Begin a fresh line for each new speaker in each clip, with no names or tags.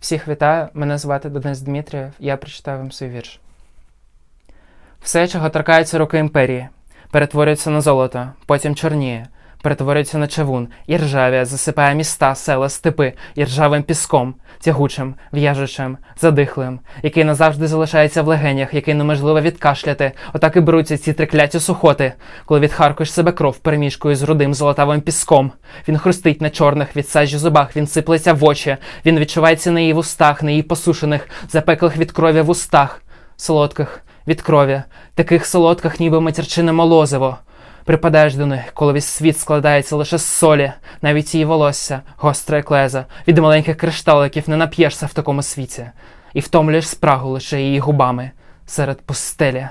Всіх вітаю, мене звати Денис Дмитрієв, я прочитаю вам свій вірш. Все, чого торкаються руки імперії, перетворюється на золото, потім чорніє, перетворюється на чавун, і ржавія засипає міста, села, степи і ржавим піском, тягучим, в'яжучим, задихлим, який назавжди залишається в легенях, який неможливо відкашляти. Отак і беруться ці трикляті сухоти, коли відхаркуєш себе кров перемішкою з рудим золотавим піском. Він хрустить на чорних від сажі зубах, він сиплеться в очі, він відчувається на її вустах, на її посушених, запеклих від крові вустах, солодких від крові, таких солодких, ніби матерчине молозиво. Припадаєш до них, коли весь світ складається лише з солі, навіть її волосся, гостре як леза, від маленьких кришталиків не нап'єшся в такому світі, і втомлюєш спрагу лише її губами серед пустелі.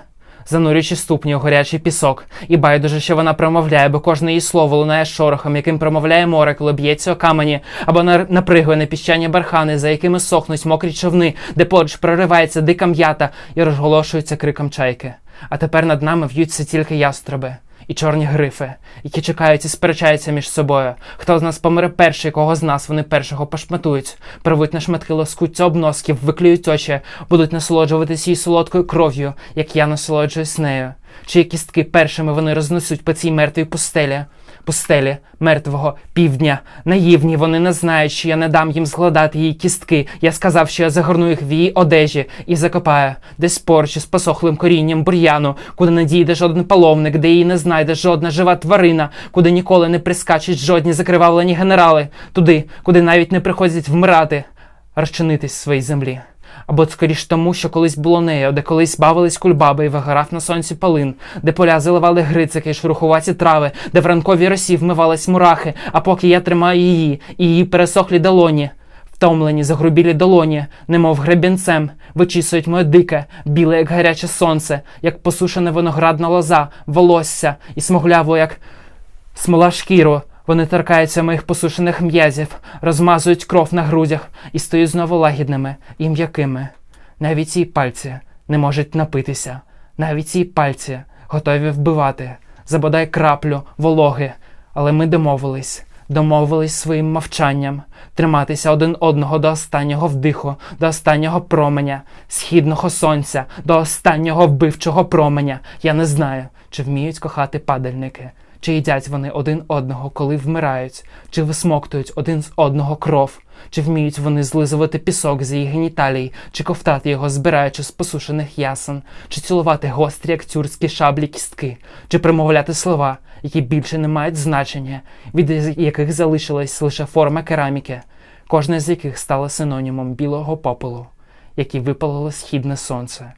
Занурюючи ступні у гарячий пісок, і байдуже, що вона промовляє, бо кожне її слово лунає шорохом, яким промовляє море, коли б'ється о камені, або на- напригує на піщані бархани, за якими сохнуть мокрі човни, де поруч проривається дика м'ята і розголошується криком чайки. А тепер над нами в'ються тільки ястреби і чорні грифи, які чекають і сперечаються між собою. Хто з нас помре перший, кого з нас вони першого пошматують, Привуть на шматки лоскуться обносків, виклюють очі, будуть насолоджуватися її солодкою кров'ю, як я насолоджуюсь нею. Чиї кістки першими вони рознесуть по цій мертвій пустелі. Пустелі мертвого півдня. Наївні вони не знають, що я не дам їм згладати її кістки. Я сказав, що я загорну їх в її одежі і закопаю десь поруч із посохлим корінням бур'яну, куди не дійде жоден паломник, де її не знайде жодна жива тварина, куди ніколи не прискачуть жодні закривавлені генерали, туди, куди навіть не приходять вмирати, розчинитись в своїй землі. Або скоріш тому, що колись було нею, де колись бавились кульбаби і вигорав на сонці палин, де поля заливали грицики й шурухуваті трави, де в ранковій росі вмивались мурахи, а поки я тримаю її, і її пересохлі долоні. Втомлені, загрубілі долоні, немов гребінцем, вичісують моє дике, біле, як гаряче сонце, як посушена виноградна лоза, волосся і смугляво, як смола шкіру. Вони торкаються моїх посушених м'язів, розмазують кров на грудях і стають знову лагідними і м'якими. Навіть ці пальці не можуть напитися, навіть ці пальці готові вбивати, за бодай краплю вологи. Але ми домовились, домовились своїм мовчанням триматися один одного до останнього вдиху, до останнього променя, східного сонця, до останнього вбивчого променя. Я не знаю, чи вміють кохати падальники. Чи їдять вони один одного, коли вмирають, чи висмоктують один з одного кров, чи вміють вони злизувати пісок з її геніталій, чи ковтати його, збираючи з посушених ясен, чи цілувати гострі, як тюркські шаблі кістки, чи промовляти слова, які більше не мають значення, від яких залишилась лише форма кераміки, кожне з яких стало синонімом білого попелу, який випалило східне сонце,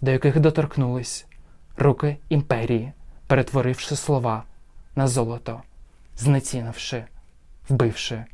до яких доторкнулись руки імперії, перетворивши слова на золото, знецінивши, вбивши